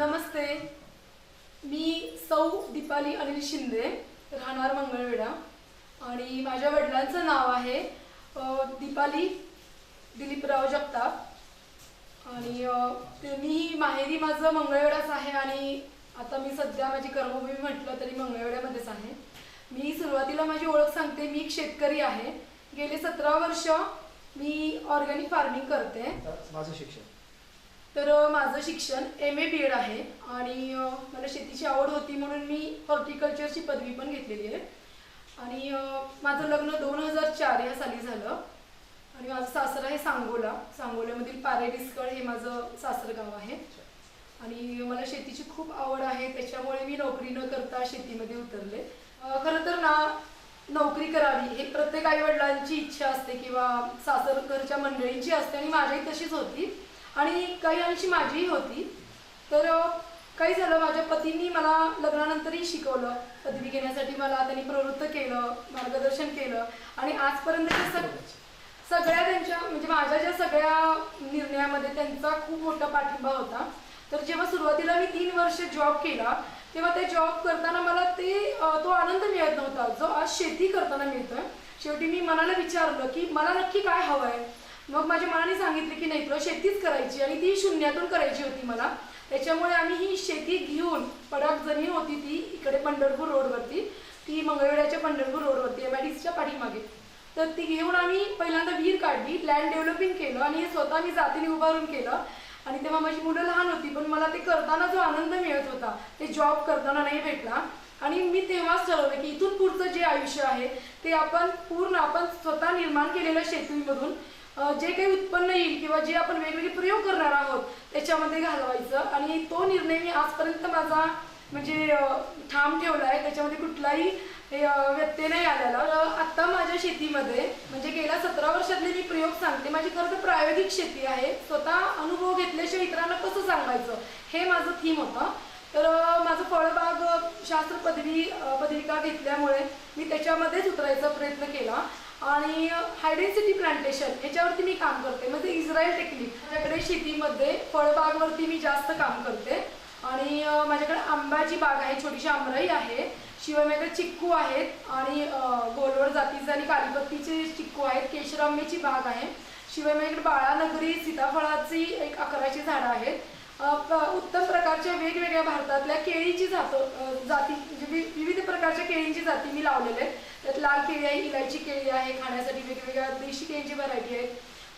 नमस्ते. मी सौ दीपाली अनिल शिंदे राहणार मंगळवेढा. आणि माझ्या वडिलांचं नाव आहे दीपाली दिलीपराव जगताप. आणि मी माहेरी माझं मंगळवेढाच आहे आणि आता मी सध्या माझी कर्मभूमी म्हटलं तरी मंगळवेढ्यामध्येच आहे. मी सुरुवातीला माझी ओळख सांगते मी एक शेतकरी आहे. गेले सतरा वर्ष मी ऑर्गॅनिक फार्मिंग करते. माझं शिक्षण. तर माझं शिक्षण एम ए बी एड आहे आणि मला शेतीची आवड होती म्हणून मी हॉर्टिकल्चरची पदवी पण घेतलेली आहे. आणि माझं लग्न दोन हजार चार या साली झालं. आणि माझं सासर आहे सांगोला. सांगोल्यामधील पारेडिसकळ हे माझं सासर गाव आहे. आणि मला शेतीची खूप आवड आहे. त्याच्यामुळे मी नोकरी न करता शेतीमध्ये उतरले. खरं तर ना नोकरी करावी हे प्रत्येक आई वडिलांची इच्छा असते किंवा सासर घरच्या मंडळींची असते आणि माझीही तशीच होती. आणि काही अंशी माझीही होती. तर काही झालं माझ्या पतींनी मला लग्नानंतरही शिकवलं. पदवी घेण्यासाठी मला त्यांनी प्रवृत्त केलं मार्गदर्शन केलं. आणि आजपर्यंतच्या सग सगळ्या त्यांच्या म्हणजे माझ्या ज्या सगळ्या निर्णयामध्ये त्यांचा खूप मोठा पाठिंबा होता. तर जेव्हा सुरुवातीला मी तीन वर्ष जॉब केला तेव्हा ते जॉब करताना मला ते तो आनंद मिळत नव्हता. जो आज शेती करताना मिळतोय शेवटी मी मनाला विचारलं की मला नक्की काय हवं आहे मग माझ्या मनाने सांगितले की नाही तुला शेतीच करायची आणि ती शून्यातून करायची होती मला. त्याच्यामुळे आम्ही ही शेती घेऊन पडाक जमीन होती ती इकडे पंढरपूर रोडवरती. ती मंगळवेड्याच्या पंढरपूर रोडवरती एम आय डी सीच्या पाठीमागे. तर ती घेऊन आम्ही पहिल्यांदा विहीर काढली लँड डेव्हलपिंग केलं आणि हे स्वतः मी जातीने उभारून केलं. आणि तेव्हा माझी मुलं लहान होती पण मला ते करताना जो आनंद मिळत होता ते जॉब करताना नाही भेटला. आणि मी तेव्हाच ठरवलं की इथून पुढचं जे आयुष्य आहे ते आपण पूर्ण आपण स्वतः निर्माण केलेलं शेतीमधून जे काही उत्पन्न येईल किंवा जे आपण वेगवेगळे प्रयोग करणार आहोत त्याच्यामध्ये घालवायचं. आणि तो निर्णय मी आजपर्यंत माझा म्हणजे ठाम ठेवला आहे. त्याच्यामध्ये कुठलाही व्यत्यय नाही आलेला. तर आता माझ्या शेतीमध्ये म्हणजे गेल्या सतरा वर्षातले मी प्रयोग सांगते. माझी खरं तर प्रायोगिक शेती आहे. स्वतः अनुभव घेतल्याशिवाय इतरांना कसं सांगायचं? हे माझं थीम होतं. तर माझं फळबाग शास्त्र पदवी पदविका घेतल्यामुळे मी त्याच्यामध्येच उतरायचा प्रयत्न केला. आणि हायडेन्सिटी प्लांटेशन ह्याच्यावरती मी काम करते. म्हणजे इस्रायल टेक्निक माझ्याकडे शेतीमध्ये फळबागवरती मी जास्त काम करते. आणि माझ्याकडे आंब्याची बाग आहे छोटीशी आमराई आहे. शिवाय माझ्याकडे चिक्कू आहेत आणि गोलवड जातीचे आणि कालीपत्तीचे चिक्कू आहेत. केशरांबेची बाग आहे. शिवाय माझ्याकडे बाळानगरी सीताफळाची एक अकराची झाडं आहेत. प- उत्तम प्रकारच्या वेगवेगळ्या भारतातल्या केळीची जात जाती म्हणजे वि- विविध प्रकारच्या केळींची जाती मी लावलेल्या आहेत. त्यात लाल केळी आहे इलायची केळी आहे खाण्यासाठी वेगवेगळ्या देशी केळीची व्हरायटी आहेत.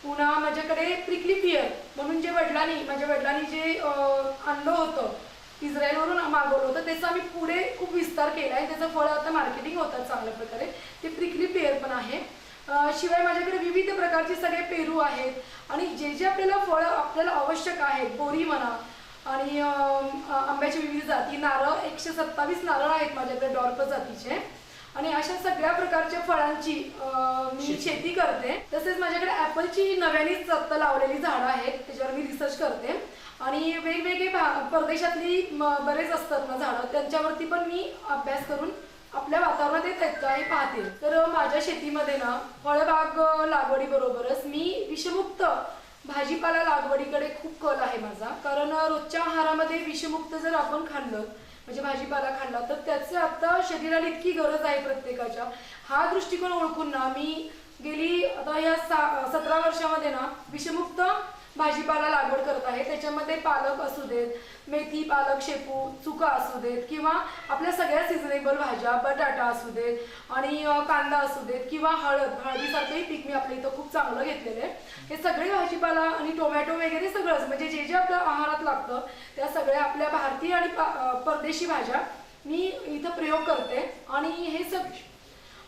पुन्हा माझ्याकडे प्रिकली पियर म्हणून जे वडिलांनी माझ्या वडिलांनी जे आणलं होतं इस्रायलवरून मागवलं होतं त्याचा आम्ही पुढे खूप विस्तार केला आहे. त्याचं फळ आता मार्केटिंग होतात चांगल्या प्रकारे. ते प्रिकली पेअर पण आहे. शिवाय माझ्याकडे विविध प्रकारचे सगळे पेरू आहेत. आणि जे जे आपल्याला फळं आपल्याला आवश्यक आहेत बोरी म्हणा आणि आंब्याच्या विविध जाती नारळ एकशे सत्तावीस नारळ आहेत माझ्याकडे डॉर्प जातीचे. आणि अशा सगळ्या प्रकारच्या फळांची मी शेती. करते. तसेच माझ्याकडे ॲपलची नव्यानेच सत्ता लावलेली झाडं आहेत त्याच्यावर मी रिसर्च करते. आणि वेगवेगळे परदेशातली बरेच असतात ना झाडं त्यांच्यावरती पण मी अभ्यास करून आपल्या वातावरणात येत आहेत का हे पाहते. तर माझ्या शेतीमध्ये ना फळबाग लागवडी बरोबरच मी विषमुक्त भाजीपाला लागवडीकडे खूप कल आहे माझा. कारण रोजच्या आहारामध्ये विषमुक्त जर आपण खाल्लं म्हणजे भाजीपाला खाल्ला तर त्याचे आता शरीराला इतकी गरज आहे प्रत्येकाच्या. हा दृष्टिकोन ओळखून ना मी गेली आता या सा सतरा वर्षामध्ये ना विषमुक्त भाजीपाला लागवड करत आहे. त्याच्यामध्ये पालक असू देत मेथी पालक शेपू चुका असू देत किंवा आपल्या सगळ्या सिजनेबल भाज्या बटाटा असू देत आणि कांदा असू देत किंवा हळद. हळदीसारखंही पीक मी आपल्या इथं खूप चांगलं घेतलेलं आहे. हे सगळे भाजीपाला आणि टोमॅटो वगैरे सगळंच म्हणजे जे जे आपल्या आहारात लागतं त्या सगळ्या आपल्या भारतीय आणि परदेशी भाज्या मी इथं प्रयोग करते. आणि हे सग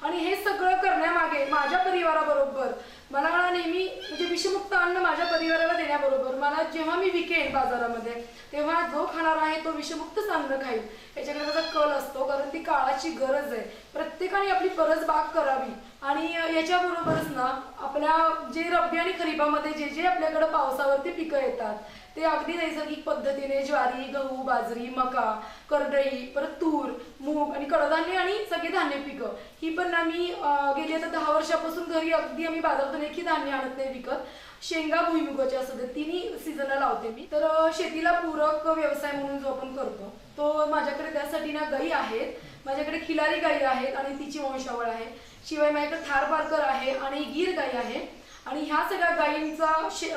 आणि हे सगळं करण्यामागे माझ्या परिवाराबरोबर मला नेहमी म्हणजे विषमुक्त अन्न माझ्या परिवाराला देण्याबरोबर मला जेव्हा मी विकेन बाजारामध्ये तेव्हा जो खाणार आहे तो विषमुक्तच अन्न खाईल. याच्याकडे त्याचा कल असतो कारण ती काळाची गरज आहे. प्रत्येकाने आपली परस बाग करावी. आणि याच्याबरोबरच ना आपल्या जे रब्बी आणि खरीपामध्ये जे जे आपल्याकडं पावसावरती पिकं येतात ते अगदी नैसर्गिक पद्धतीने ज्वारी गहू बाजरी मका करडई परत तूर मूग आणि कडधान्य आणि सगळे धान्य पिकं. ही पण आम्ही गेली आता दहा वर्षापासून घरी अगदी आम्ही बाजारातून एकही धान्य आणत नाही विकत. शेंगा भुईमुगाचे असू दे तिन्ही सीझनला लावते मी. तर शेतीला पूरक व्यवसाय म्हणून जो आपण करतो तो माझ्याकडे त्यासाठी ना गाई आहेत. माझ्याकडे खिलारी गाई आहेत आणि तिची वंशावळ आहे. शिवाय माझ्याकडे थार पारकर आहे आणि गीर गाई आहे. आणि ह्या सगळ्या गायींचा शे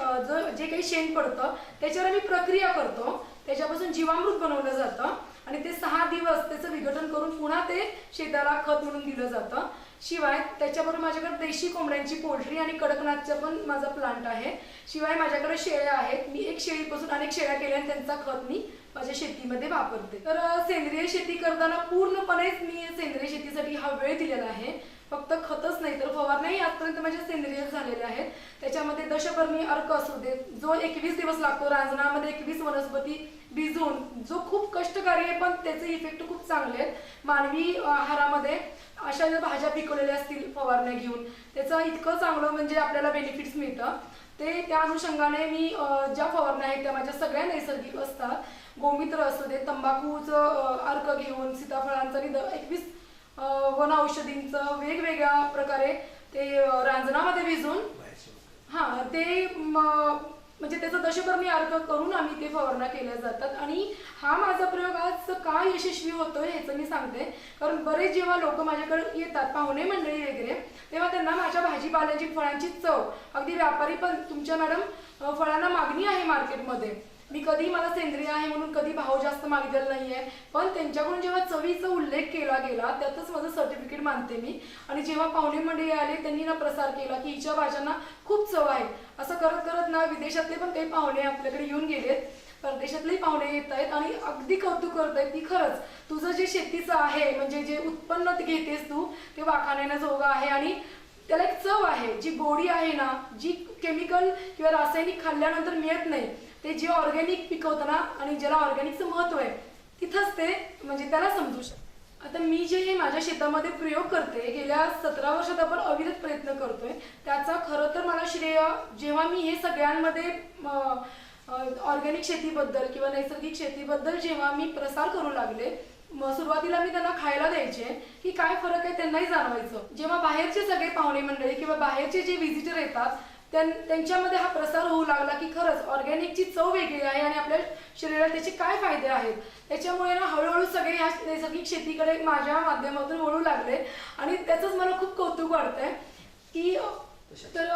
जे काही शेण पडतं त्याच्यावर आम्ही प्रक्रिया करतो. त्याच्यापासून जीवामृत बनवलं जातं. आणि ते सहा दिवस त्याचं विघटन करून पुन्हा ते शेताला खत म्हणून दिलं जातं. शिवाय त्याच्याबरोबर माझ्याकडे देशी कोंबड्यांची पोल्ट्री आणि कडकनाथचा पण माझा प्लांट आहे. शिवाय माझ्याकडे शेळ्या आहेत. मी एक शेळीपासून अनेक शेळ्या केल्या आणि त्यांचा खत मी माझ्या शेतीमध्ये वापरते. तर सेंद्रिय शेती करताना पूर्णपणेच मी सेंद्रिय शेतीसाठी हा वेळ दिलेला आहे. फक्त खतच नाही तर फवारण्याही आजपर्यंत माझ्या सेंद्रिय झालेल्या आहेत. त्याच्यामध्ये दशपर्णी अर्क असू दे जो एकवीस दिवस लागतो रांजणामध्ये एकवीस वनस्पती भिजून जो खूप कष्टकारी आहे पण त्याचे इफेक्ट खूप चांगले आहेत. मानवी आहारामध्ये अशा ज्या भाज्या पिकवलेल्या असतील फवारण्या घेऊन त्याचं इतकं चांगलं म्हणजे आपल्याला बेनिफिट्स मिळतं. ते त्या अनुषंगाने मी ज्या फवारण्या आहेत त्या माझ्या सगळ्या नैसर्गिक असतात. गोमित्र असू दे तंबाखूचं अर्क घेऊन सीताफळांचं आणि एकवीस वन औषधींचं वेगवेगळ्या प्रकारे ते रांजणामध्ये भिजून हा ते म्हणजे त्याचं दशपर्णी अर्थ करून आम्ही ते फवारण्या केल्या जातात. आणि हा माझा प्रयोग आज का यशस्वी होतोय ह्याचं मी सांगते. कारण बरेच जेव्हा लोक माझ्याकडे येतात पाहुणे मंडळी वगैरे तेव्हा त्यांना माझ्या भाजीपाल्याची फळांची चव अगदी व्यापारी पण तुमच्या मॅडम फळांना मागणी आहे मार्केटमध्ये. मी कधी मला सेंद्रिय आहे म्हणून कधी भाव जास्त मागितलेला आहे पण त्यांच्याकडून जेव्हा चवीचा उल्लेख केला गेला त्यातच माझं सर्टिफिकेट मानते मी. आणि जेव्हा पाहुणे मंडळी आले त्यांनी ना प्रसार केला की हिच्या भाज्यांना खूप चव आहे. असं करत करत ना विदेशातले पण काही पाहुणे आपल्याकडे येऊन गेलेत. परदेशातलेही पाहुणे येत आहेत आणि अगदी कौतुक करत आहेत की खरंच तुझं जे शेतीचं आहे म्हणजे जे उत्पन्न घेतेस तू ते वाखाण्याजोगं आहे आणि त्याला एक चव आहे. जी गोडी आहे ना जी केमिकल किंवा रासायनिक खाल्ल्यानंतर मिळत नाही ते जे ऑर्गॅनिक पिकवताना आणि ज्याला ऑर्गॅनिकचं महत्त्व आहे तिथंच ते म्हणजे त्याला समजू शकतं. आता मी जे हे माझ्या शेतामध्ये प्रयोग करते गेल्या सतरा वर्षात आपण अविरत प्रयत्न करतोय. त्याचा खरं तर मला श्रेय जेव्हा मी हे सगळ्यांमध्ये ऑर्गॅनिक शेतीबद्दल किंवा नैसर्गिक शेतीबद्दल जेव्हा मी प्रसार करू लागले सुरुवातीला मी त्यांना खायला द्यायचे की काय फरक आहे त्यांनाही जाणवायचं. जेव्हा बाहेरचे सगळे पाहुणे मंडळी किंवा बाहेरचे जे व्हिजिटर येतात त्यांच्यामध्ये हा प्रसार होऊ लागला की खरंच ऑर्गॅनिकची चव वेगळी आहे आणि आपल्या शरीराला त्याचे काय फायदे आहेत? त्याच्यामुळे ना हळूहळू सगळे ह्या नैसर्गिक शेतीकडे माझ्या माध्यमातून वळू लागले. आणि त्याचंच मला खूप कौतुक वाटतंय की तर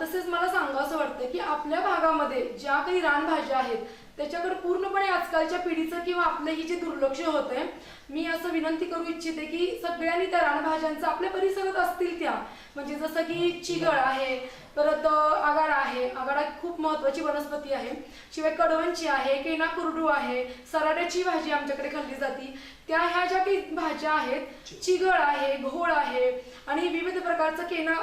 तसेच मला सांगा असं वाटतं की आपल्या भागामध्ये ज्या काही रानभाज्या आहेत त्याच्याकडे पूर्णपणे आजकालच्या पिढीचं किंवा आपलं ही जे दुर्लक्ष होतंय मी असं विनंती करू इच्छिते की सगळ्यांनी त्या रानभाज्यांचं आपल्या परिसरात असतील त्या. म्हणजे जसं की चिगळ आहे परत अं, आगाडा आहे. आगाडा खूप महत्वाची वनस्पती आहे. शिवाय कडवंची आहे केना कुरडू आहे सराड्याची भाजी आमच्याकडे खाल्ली जाते. त्या ह्या ज्या काही भाज्या आहेत चिगळ आहे घोळ आहे आणि विविध प्रकारचं केना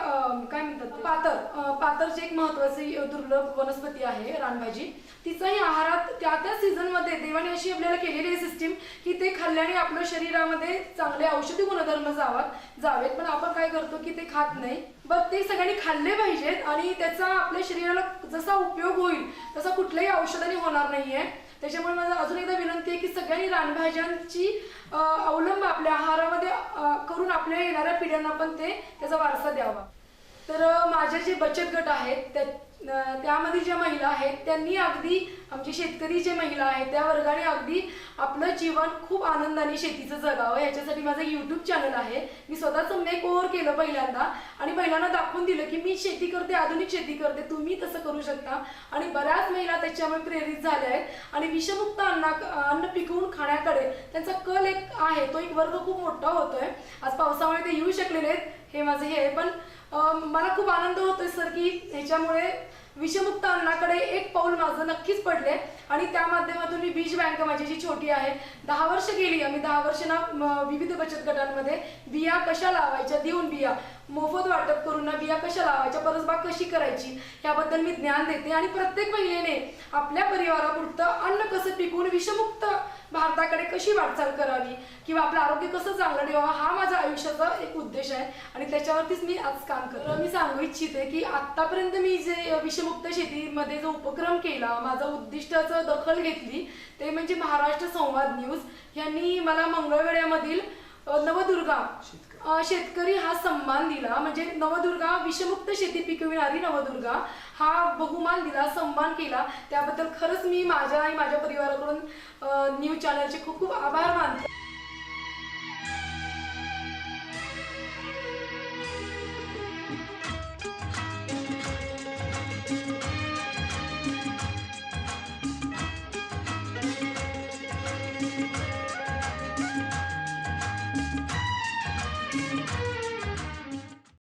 काय म्हणतात पातर पातर अं, पातरची एक महत्वाची दुर्लभ वनस्पती आहे रानभाजी. तिचाही आहारात त्या त्या सीझनमध्ये देवाने अशी आपल्याला केलेली आहे सिस्टीम की ते खाल्ल्याने आपण आपल्या शरीरामध्ये चांगले औषधी गुणधर्म जावात जावेत पण आपण काय करतो की ते खात नाही. बट ते सगळ्यांनी खाल्ले पाहिजेत आणि त्याचा आपल्या शरीराला जसा उपयोग होईल तसा कुठल्याही औषधाने होणार नाहीये. त्याच्यामुळे माझा अजून एकदा विनंती आहे की सगळ्यांनी रानभाज्यांची अवलंब आपल्या आहारामध्ये करून आपल्या येणाऱ्या पिढ्यांना पण ते त्याचा वारसा द्यावा. तर माझे जे बचत गट आहेत त्या त्यामध्ये त्यामधील ज्या महिला आहेत त्यांनी अगदी आमचे शेतकरी जे महिला आहेत त्या वर्गाने अगदी आपलं जीवन खूप आनंदाने शेतीचं जगावं याच्यासाठी माझं यूट्यूब चॅनल आहे. मी स्वतःचं मेक ओव्हर केलं पहिल्यांदा आणि महिलांना दाखवून दिलं की मी शेती करते आधुनिक शेती करते तुम्ही तसं करू शकता. आणि बऱ्याच महिला त्याच्यामुळे प्रेरित झाल्या आहेत. आणि विषमुक्त अन्ना अन्न पिकवून खाण्याकडे त्यांचा कल एक आहे. तो एक वर्ग खूप मोठा होतोय. आज पावसामुळे ते येऊ शकलेले आहेत. हे माझं हे आहे. पण मला खूप आनंद होतोय सर की ह्याच्यामुळे विषमुक्त अन्नाकडे एक पाऊल माझं नक्कीच पडले आणि त्या माध्यमातून मी बीज बँक माझी जी छोटी आहे दहा वर्ष गेली आम्ही दहा वर्ष ना विविध बचत गटांमध्ये बिया कशा लावायच्या देऊन बिया मोफत वाटप करून ना बिया कशा लावायच्या परसबाग कशी करायची याबद्दल मी ज्ञान देते. आणि प्रत्येक महिलेने आपल्या परिवारापुरतं अन्न कसं पिकवून विषमुक्त भारताकडे कशी वाटचाल करावी? किंवा आपलं आरोग्य कसं चांगलं ठेवावं? हा माझ्या आयुष्याचा एक उद्देश आहे. आणि त्याच्यावरतीच मी आज काम करतो मी सांगू इच्छिते की आतापर्यंत मी जे विषमुक्त शेतीमध्ये जो उपक्रम केला माझा उद्दिष्टाचं दखल घेतली ते म्हणजे महाराष्ट्र संवाद न्यूज. यांनी मला मंगळवेड्यामधील नवदुर्गा अ, शेतकरी हा सन्मान दिला. म्हणजे नवदुर्गा विषमुक्त शेती पिकविणारी नवदुर्गा हा बहुमान दिला सन्मान केला. त्याबद्दल खरंच मी माझ्या आणि माझ्या परिवाराकडून न्यूज चॅनलचे खूप खूप आभार मानते.